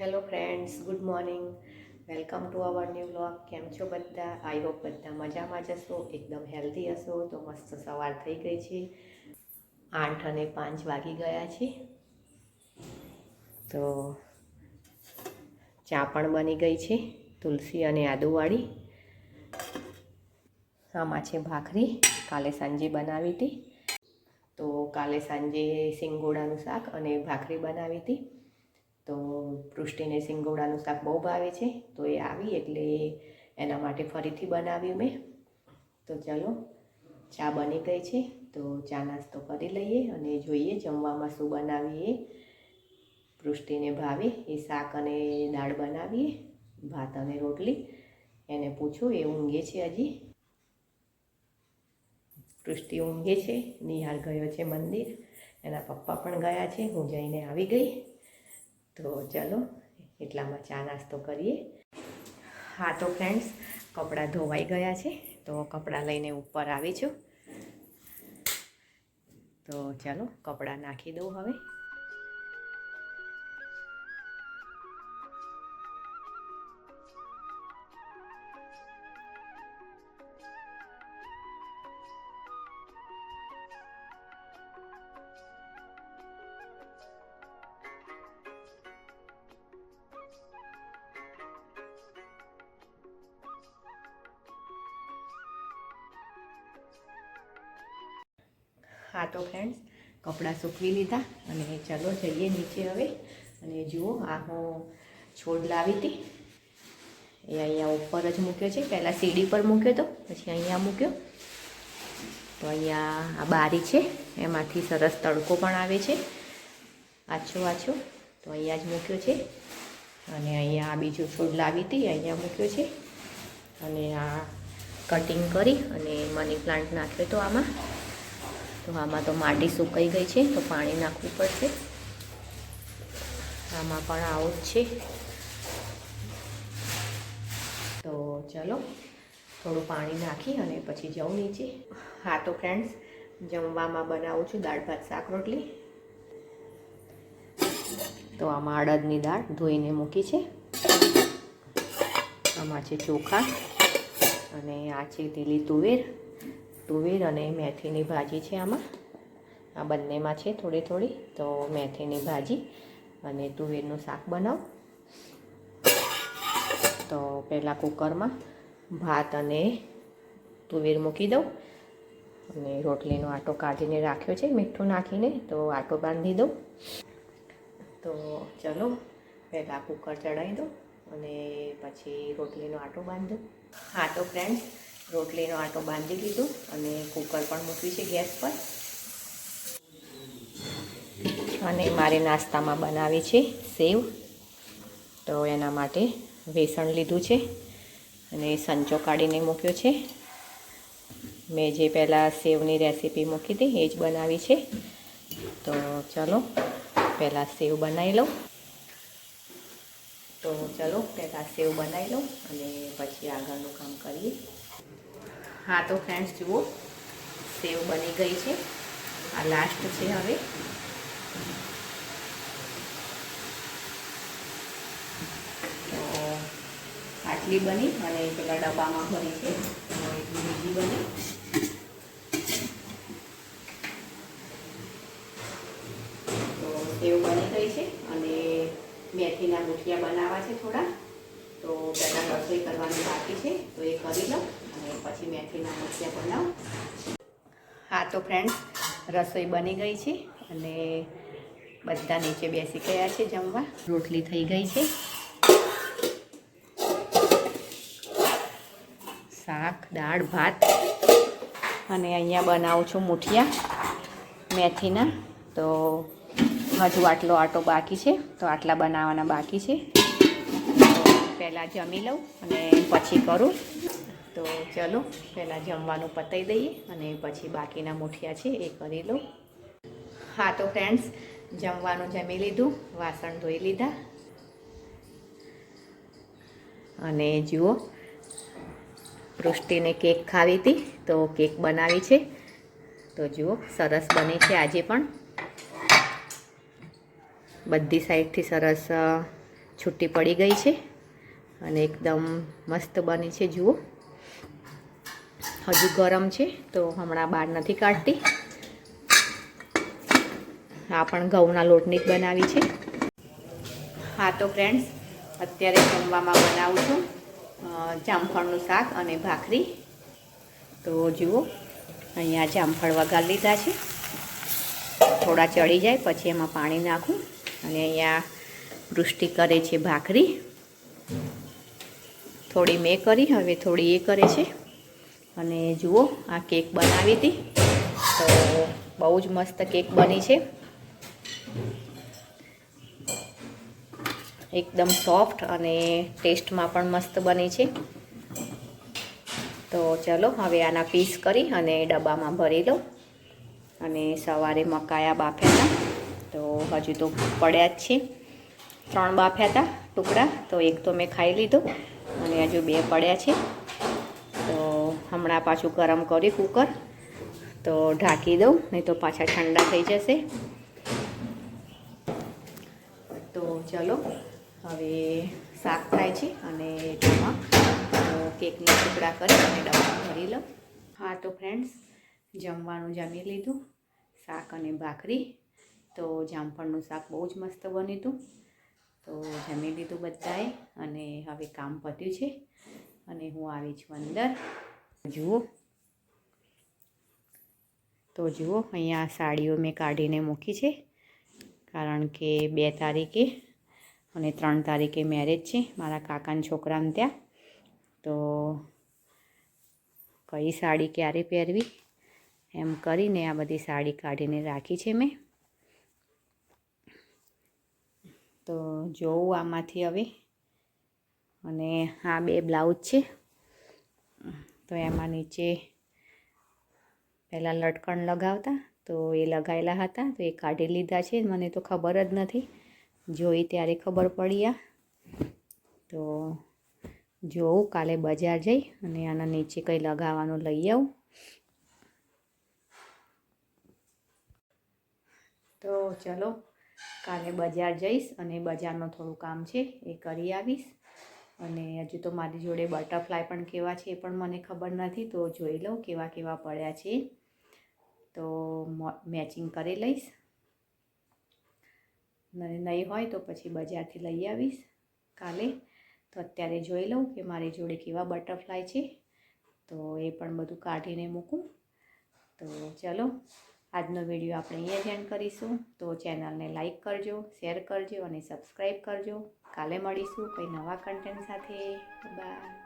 Hello friends good morning welcome to our new blog કેમ છો બધા? આઈ હોપ બધા મજામાં જ હશો. એકદમ હેલ્ધી હશો. તો મસ્ત સવાર થઈ ગઈ છે. આઠ અને પાંચ વાગી ગયા છે. તો ચા પણ બની ગઈ છે. તુલસી અને આદુવાળી. આમાં છે ભાખરી. કાલે સાંજે બનાવી હતી. તો કાલે સાંજે સિંગોડાનું શાક અને ભાખરી બનાવી હતી. તો પૃષ્ટિને સિંગોડાનું શાક બહુ ભાવે છે, તો એ આવી એટલે એના માટે ફરીથી બનાવ્યું મેં. તો ચલો, ચા બની ગઈ છે, તો ચા નાસ્તો કરી લઈએ અને જોઈએ જમવામાં શું બનાવીએ. પૃષ્ટિને ભાવે એ શાક અને દાળ બનાવીએ, ભાત અને રોટલી. એને પૂછો, એ ઊંઘે છે હજી? પૃષ્ટિ ઊંઘે છે નિહાર ગયો છે મંદિર. એના પપ્પા પણ ગયા છે, હું જઈને આવી ગઈ. તો ચલો, એટલામાં ચા નાસ્તો કરીએ. હા તો ફ્રેન્ડ્સ કપડાં ધોવાઈ ગયા છે, તો કપડાં લઈને ઉપર આવી છું. તો ચાલો, કપડાં નાખી દઉં હવે. હા તો ફ્રેન્ડ્સ કપડાં સૂકવી લીધા અને ચાલો જઈએ નીચે હવે. અને જુઓ, આ હું છોડ લાવી હતી. એ અહીંયા ઉપર જ મૂક્યો છે. પહેલાં સીડી પર મૂક્યો હતો પછી અહીંયા મૂક્યો. તો અહીંયા આ બારી છે. એમાંથી સરસ તડકો પણ આવે છે. આછો આછો. તો અહીંયા જ મૂક્યો છે. અને અહીંયા આ બીજો છોડ લાવી હતી, અહીંયા મૂક્યો છે. અને આ કટિંગ કરી અને મની પ્લાન્ટ નાખ્યો હતો આમાં. તો આમાં તો માટી સુકાઈ ગઈ છે, તો પાણી નાખવું પડશે. આમાં પણ આવું જ છે. તો ચલો, થોડું પાણી નાખી અને પછી જાઉં નીચે. હા તો ફ્રેન્ડ્સ જમવામાં બનાવું છું દાળ, ભાત, શાક, રોટલી. તો આમાં અડદની દાળ ધોઈને મૂકી છે. આમાં છે ચોખા અને આ છે લીલી તુવેર. તુવેર અને મેથીની ભાજી છે આમાં. આ બંનેમાં છે થોડી થોડી, તો મેથીની ભાજી અને તુવેરનું શાક બનાવ. તો પહેલાં કુકરમાં ભાત અને તુવેર મૂકી દઉં અને રોટલીનો આટો કાઢીને રાખ્યો છે, મીઠું નાખીને તો આટો બાંધી દઉં. તો ચલો, પહેલાં કુકર ચડાવી દઉં અને પછી રોટલીનો આટો બાંધી તો ફ્રેન્ડ્સ રોટલીનો આટો બાંધી લીધો અને કુકર પણ મૂક્યું છે ગેસ પર. અને મારે નાસ્તામાં બનાવી છે સેવ. તો એના માટે વેસણ લીધું છે અને સંચો કાઢીને મૂક્યો છે. મેં જે પહેલાં સેવની રેસીપી મૂકી હતી એ જ બનાવી છે. તો ચલો, પહેલાં સેવ બનાવી લઉં. તો ચલો, પહેલાં સેવ બનાવી લઉં અને પછી આગળનું કામ કરીએ. હા, તો ફ્રેન્ડ્સ જુઓ. સેવ બની ગઈ છે. આ લાસ્ટ છે હવે. તો આટલી બની અને પેલા ડબ્બામાં ભરી છે. બીજી બની. તો સેવ બની ગઈ છે અને મેથીના મુઠિયા બનાવવા છે થોડા. તો પહેલાં રસોઈ કરવાની બાકી છે, તો એ કરી લઉં અને પછી મેથીના મુઠિયા બનાવું. હા, તો ફ્રેન્ડ્સ રસોઈ બની ગઈ છે અને બધા નીચે બેસી ગયા છે જમવા. રોટલી થઈ ગઈ છે. શાક, દાળ, ભાત અને અહીંયા બનાવું છું મુઠિયા, મેથીના. તો હજુ આટલો આટો બાકી છે, તો આટલા બનાવવાના બાકી છે. પહેલાં જમી લઉં અને પછી કરું. તો ચલો, પહેલાં જમવાનું પતાવી દઈએ અને પછી બાકીના મુઠિયા છે એ કરી લઉં. હા, તો ફ્રેન્ડ્સ જમવાનું જમી લીધું, વાસણ ધોઈ લીધા. અને જુઓ પૃષ્ટિને કેક ખાવી હતી, તો કેક બનાવી છે. તો જુઓ, સરસ બની છે આજે પણ. બધી સાઈડથી સરસ છૂટી પડી ગઈ છે. અને એકદમ મસ્ત બની છે, જુઓ. હજુ ગરમ છે, તો હમણાં બહાર નથી કાઢતી. આ પણ ઘઉંના લોટની જ બનાવી છે. હા, તો ફ્રેન્ડ્સ અત્યારે જમવામાં બનાવું છું જામફળનું શાક અને ભાખરી. તો જુઓ, અહીંયા જામફળ વઘાર લીધા છે. થોડા ચડી જાય, પછી એમાં પાણી નાખું અને અહીંયા વૃષ્ટિ કરે છે ભાખરી. થોડી મેં કરી, હવે થોડી એ કરે છે. અને જુઓ, આ કેક બનાવી હતી. તો બહુ જ મસ્ત કેક બની છે. એકદમ સોફ્ટ અને ટેસ્ટમાં પણ મસ્ત બની છે. તો ચલો, હવે આના પીસ કરી અને ડબ્બામાં ભરી લો અને સવારે મકાયા બાફ્યા હતા તો હજુ તો પડ્યા જ છે. ત્રણ બાફ્યા હતા ટુકડા, તો એક તો મેં ખાઈ લીધો. અને હજુ બે પડ્યા છે, તો હમણાં પાછું ગરમ કરી કુકર, તો ઢાંકી દઉં, નહીં તો પાછા ઠંડા થઈ જશે. તો ચલો, હવે શાક થાય છે અને એમાં કેકના ટુકડા કરી અને ડબ્બા ભરી લઉં. હા, તો ફ્રેન્ડ્સ, જમવાનું જમી લીધું, શાક અને ભાખરી. તો જામફળનું શાક બહુ જ મસ્ત બન્યું હતું. તો જમી લીધું બધાએ અને હવે કામ પત્યું છે અને હું આવી છું અંદર. જુઓ. તો જુઓ, અહીંયા સાડીઓ મેં કાઢીને મૂકી છે, કારણ કે બે તારીખે અને ત્રણ તારીખે મેરેજ છે, મારા કાકાના છોકરાને ત્યાં. તો કઈ સાડી ક્યારે પહેરવી એમ કરીને આ બધી સાડી કાઢીને રાખી છે મેં. તો જોઉં આમાંથી હવે. અને આ બે બ્લાઉઝ છે. તો એમાં નીચે પહેલાં લટકણ લગાવતા, તો એ લગાવેલા હતા, તો એ કાઢી લીધા છે. મને તો ખબર જ નથી. જોઈ ત્યારે ખબર પડી આ. તો જોઉં, કાલે બજાર જઈ અને આના નીચે કંઈ લગાવવાનું લઈ આવું. તો ચલો કાલે બજાર જઈશ અને બજારનું થોડું કામ છે એ કરી આવીશ. અને હજુ તો મારી જોડે બટરફ્લાય પણ કેવા છે એ પણ મને ખબર નથી, તો જોઈ લઉં કેવા કેવા પડ્યા છે. તો મેચિંગ કરી લઈશ. અને નહીં હોય તો પછી બજારથી લઈ આવીશ કાલે. તો અત્યારે જોઈ લઉં કે મારી જોડે કેવા બટરફ્લાય છે. તો એ પણ બધું કાઢીને મૂકું. તો ચલો આજનો વીડિયો આપણે અહીંયા જ એન્ડ કરીશું. તો ચેનલને લાઈક કરજો શેર કરજો અને સબસ્ક્રાઈબ કરજો. કાલે મળીશું કંઈ નવા કન્ટેન્ટ સાથે. બાય